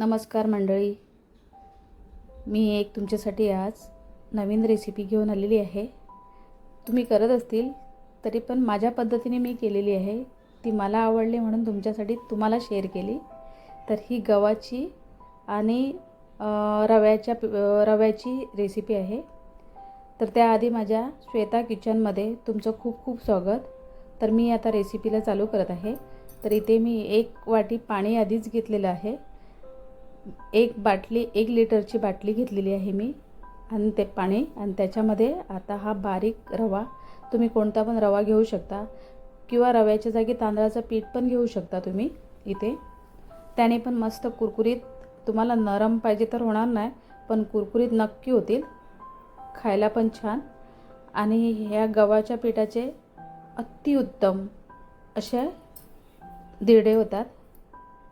नमस्कार मंडळी. मी एक तुमच्यासाठी आज नवीन रेसिपी घेऊन आलेली आहे. तुम्ही करत असतील तरी पण माझ्या पद्धतीने मी केलेली आहे. ती मला आवडली म्हणून तुमच्यासाठी तुम्हाला शेअर केली. तर ही गव्हाची आणि रव्याच्या रव्याची रेसिपी आहे. तर त्याआधी माझ्या श्वेता किचनमध्ये तुमचं खूप खूप स्वागत. तर मी आता रेसिपीला चालू करत आहे. तर इथे मी एक वाटी पाणी आधीच घेतलेलं आहे. एक बाटली एक लिटरची बाटली घेतलेली आहे मी. आणि ते पाणी आणि त्याच्यामध्ये आता हा बारीक रवा तुम्ही कोणता पण रवा घेऊ शकता. किंवा रव्याच्या जागी तांदळाचं पीठ पण घेऊ शकता तुम्ही इथे. त्याने पण मस्त कुरकुरीत तुम्हाला नरम पाहिजे तर होणार नाही पण कुरकुरीत नक्की होतील. खायला पण छान. आणि ह्या गव्हाच्या पिठाचे अतिउत्तम असे दिरडे होतात.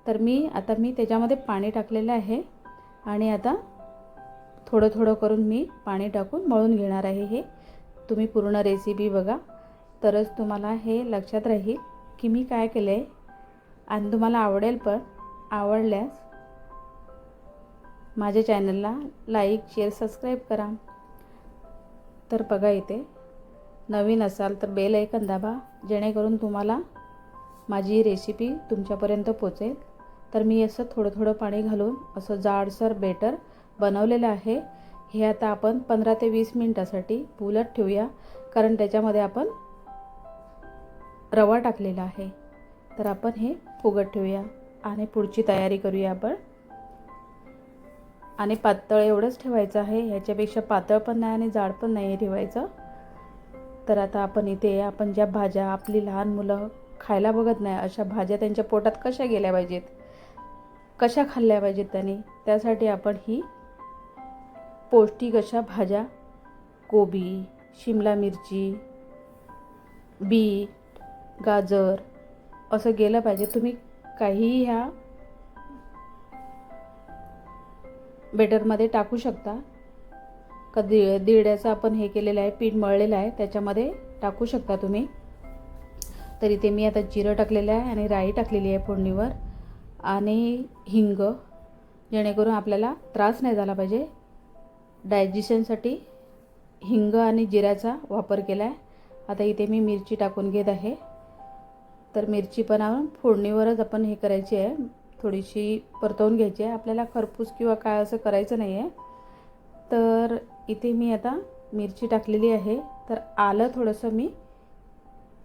तर मी आता मी त्याच्यामध्ये पाणी टाकलेलं आहे आणि आता थोडं थोडं करून मी पाणी टाकून मळून घेणार आहे हे. तुम्ही पूर्ण रेसिपी बघा. तरच तुम्हाला हे लक्षात राहील की मी काय केलं आहे आणि तुम्हाला आवडेल पण आवडल्यास माझ्या चॅनलला लाईक शेअर सबस्क्राईब करा. तर बघा इथे नवीन असाल तर बेल ऐकन दाबा जेणेकरून तुम्हाला माझी रेसिपी तुमच्यापर्यंत पोचेल. तर मी असं थोडं थोडं पाणी घालून असं जाडसर बेटर बनवलेलं आहे. हे आता आपण पंधरा ते वीस मिनटासाठी पुलत ठेवूया कारण त्याच्यामध्ये आपण रवा टाकलेला आहे. तर आपण हे फुगत ठेवूया आणि पुढची तयारी करूया आपण. आणि पातळ एवढंच ठेवायचं आहे ह्याच्यापेक्षा पातळ पण नाही आणि जाड पण नाही ठेवायचं. तर आता आपण इथे आपण ज्या भाज्या आपली लहान मुलं खायला बघत नाही अशा भाज्या त्यांच्या पोटात कशा गेल्या पाहिजेत? कशा खाल्ल्या पाहिजेत त्याने? त्यासाठी आपण ही पौष्टिक अशा भाज्या कोबी शिमला मिरची बीट गाजर असं गेलं पाहिजे. तुम्ही काहीही ह्या बेटरमध्ये टाकू शकता. कधी दिरड्याचं आपण हे केलेलं आहे पीठ मळलेलं आहे त्याच्यामध्ये टाकू शकता तुम्ही. तर इथे मी आता जिरं टाकलेलं आहे आणि राई टाकलेली आहे फोडणीवर. आणि हिंग जेणेकरून आपल्याला त्रास नाही झाला पाहिजे. डायजेशनसाठी हिंग आणि जिऱ्याचा वापर केला आहे आता इथे मी मिरची टाकून घेत आहे. तर मिरची पण आपण फोडणीवरच आपण हे करायची आहे. थोडीशी परतवून घ्यायची आहे. आपल्याला खरपूस किंवा काय असं करायचं नाही आहे तर इथे मी आता मिरची टाकलेली आहे. तर आलं थोडंसं मी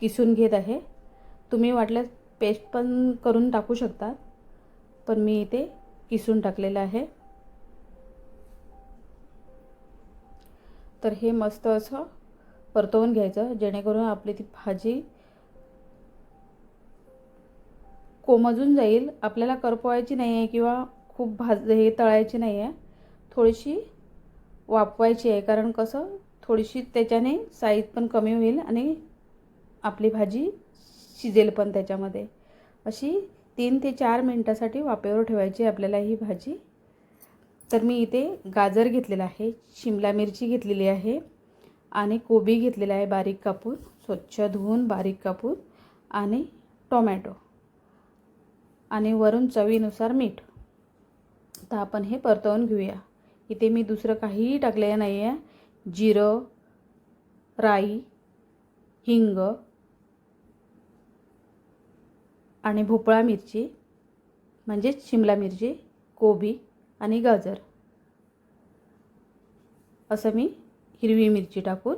किसून घेत आहे. तुम्ही वाटल्यास पेस्ट पण करून टाकू शकता. पण मी इथे किसून टाकलेलं आहे. तर हे मस्त असं परतवून घ्यायचं जेणेकरून आपली ती भाजी कोमजून जाईल. आपल्याला करपवायची नाही आहे किंवा खूप भाज हे तळायची नाही आहे थोडीशी वापवायची आहे कारण कसं थोडीशी त्याच्याने साईज पण कमी होईल आणि आपली भाजी शिजेल पण त्याच्यामध्ये. अशी तीन ते चार मिनटासाठी वाफेवर ठेवायची आपल्याला ही भाजी. तर मी इथे गाजर घेतलेला आहे शिमला मिरची घेतलेली आहे आणि कोबी घेतलेला आहे बारीक कापून स्वच्छ धुवून बारीक कापून आणि टोमॅटो. आणि वरून चवीनुसार मीठ. तर आपण हे परतवून घेऊया. इथे मी दुसरं काहीही टाकलेलं नाही आहे जिरं राई हिंग आणि भोपळा मिरची म्हणजेच शिमला मिरची कोबी आणि गाजर. असं मी हिरवी मिरची टाकून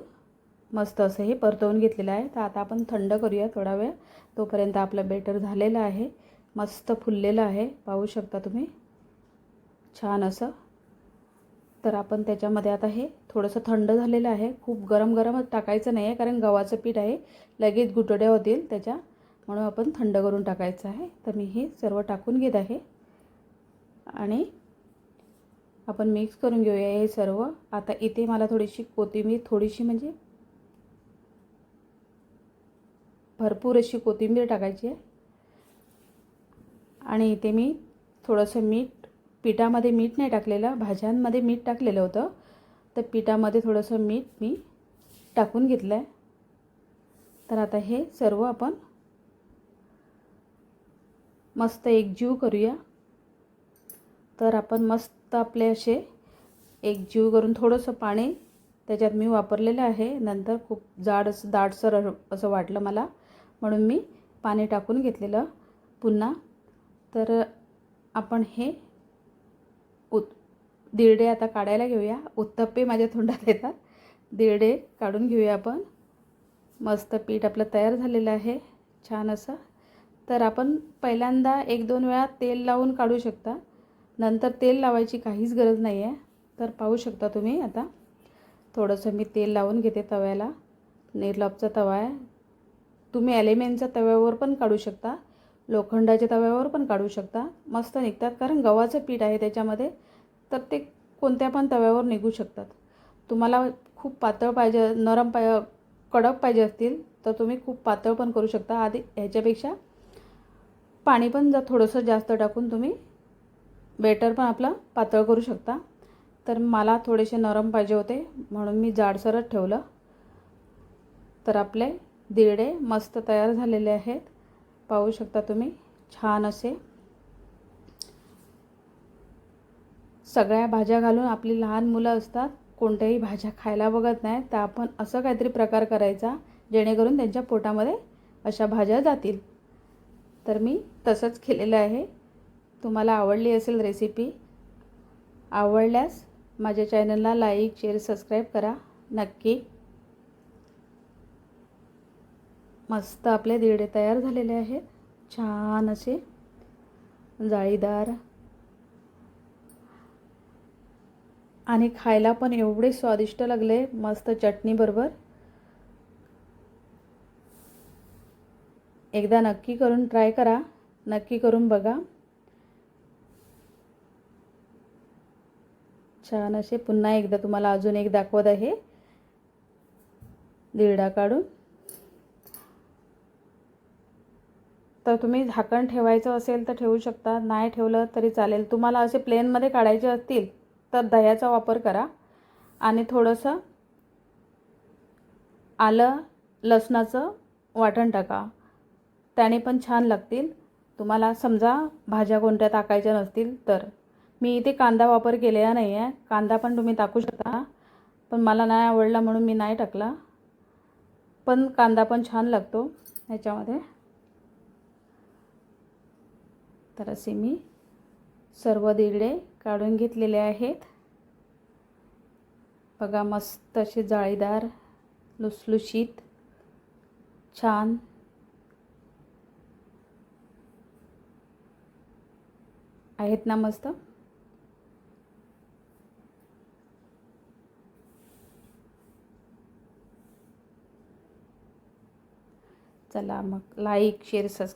मस्त असं हे परतवून घेतलेलं आहे. तर आता आपण थंड करूया थोडा वेळ. तोपर्यंत आपलं बेटर झालेलं आहे. मस्त फुललेलं आहे. पाहू शकता तुम्ही. छान असं. तर आपण त्याच्यामध्ये आता हे थोडंसं थंड झालेलं आहे. खूप गरम गरमच टाकायचं नाही आहे कारण गव्हाचं पीठ आहे. लगेच गुटड्या होतील त्याच्या. म्हणून आपण थंड करून टाकायचं आहे. तर मी हे सर्व टाकून घेत आहे. आणि आपण मिक्स करून घेऊया हे सर्व. आता इथे मला थोडीशी कोथिंबीर थोडीशी म्हणजे भरपूर अशी कोथिंबीर टाकायची आहे. आणि इथे मी थोडंसं मीठ पिठामध्ये मीठ नाही टाकलेलं भाज्यांमध्ये मीठ टाकलेलं होतं. तर पिठामध्ये थोडंसं मीठ मी टाकून घेतलं आहे तर आता हे सर्व आपण मस्त एकजीव करूया. तर आपण मस्त आपले असे एक जीव करून थोडंसं पाणी त्याच्यात मी वापरलेलं आहे. नंतर खूप जाड असं दाटसर असं वाटलं मला. म्हणून मी पाणी टाकून घेतलेलं पुन्हा. तर आपण हे उत दिरडे आता काढायला घेऊया. उत्तप्पे माझ्या तोंडात येतात. दिरडे काढून घेऊया आपण. मस्त पीठ आपलं तयार झालेलं आहे. छान असं तर आपण पहिल्यांदा एक दोन वेळा तेल लावून काढू शकता. नंतर तेल लावायची काहीच गरज नाही आहे तर पाहू शकता तुम्ही आता. थोडंसं मी तेल लावून घेते तव्याला. निर्लॉपचा तवा आहे. तुम्ही ॲलेमेनच्या तव्यावर पण काढू शकता. लोखंडाच्या तव्यावर पण काढू शकता. मस्त निघतात. कारण गव्हाचं पीठ आहे त्याच्यामध्ये. तर ते कोणत्या पण तव्यावर निघू शकतात. तुम्हाला खूप पातळ पाहिजे नरम पाय कडक पाहिजे असतील तर तुम्ही खूप पातळ पण करू शकता. आधी ह्याच्यापेक्षा पाणी पण जर थोडंसं जास्त टाकून तुम्ही बेटर पण आपलं पातळ करू शकता. तर मला थोडेसे नरम पाहिजे होते म्हणून मी जाडसरच ठेवलं. तर आपले दिरडे मस्त तयार झालेले आहेत. पाहू शकता तुम्ही छान असे. सगळ्या भाज्या घालून आपली लहान मुलं असतात कोणत्याही भाज्या खायला बघत नाही तर आपण असं काहीतरी प्रकार करायचा जेणेकरून त्यांच्या पोटामध्ये अशा भाज्या जातील. तर मी तसंच केलेलं आहे. तुम्हाला आवडली असेल रेसिपी आवडल्यास माझ्या चॅनलला लाईक शेअर सबस्क्राईब करा. नक्की. मस्त आपले दिडे तयार झालेले आहेत. छान असे जाळीदार. आणि खायला पण एवढे स्वादिष्ट लागले मस्त चटणीबरोबर एकदा नक्की करून ट्राय करा. नक्की करून बघा. छान असे पुन्हा एकदा तुम्हाला अजून एक दाखवत आहे. दिरडा काढून. तर तुम्ही झाकण ठेवायचं असेल तर ठेवू शकता. नाही ठेवलं तरी चालेल. तुम्हाला असे प्लेनमध्ये काढायचे असतील तर दह्याचा वापर करा. आणि थोडंसं आलं लसणाचं वाटण टाका. त्याने पण छान लागतील. तुम्हाला समजा भाज्या कोणत्या टाकायच्या नसतील तर. मी इथे कांदा वापर केलेला नाही आहे कांदा पण तुम्ही टाकू शकता. पण मला नाही आवडला म्हणून मी नाही टाकला. पण कांदा पण छान लागतो ह्याच्यामध्ये तर असे मी सर्व दिरडे काढून घेतलेले आहेत. बघा मस्त असे जाळीदार लुसलुशीत छान आहेत ना मस्त? चला मग लाईक शेअर सबस्क्राईब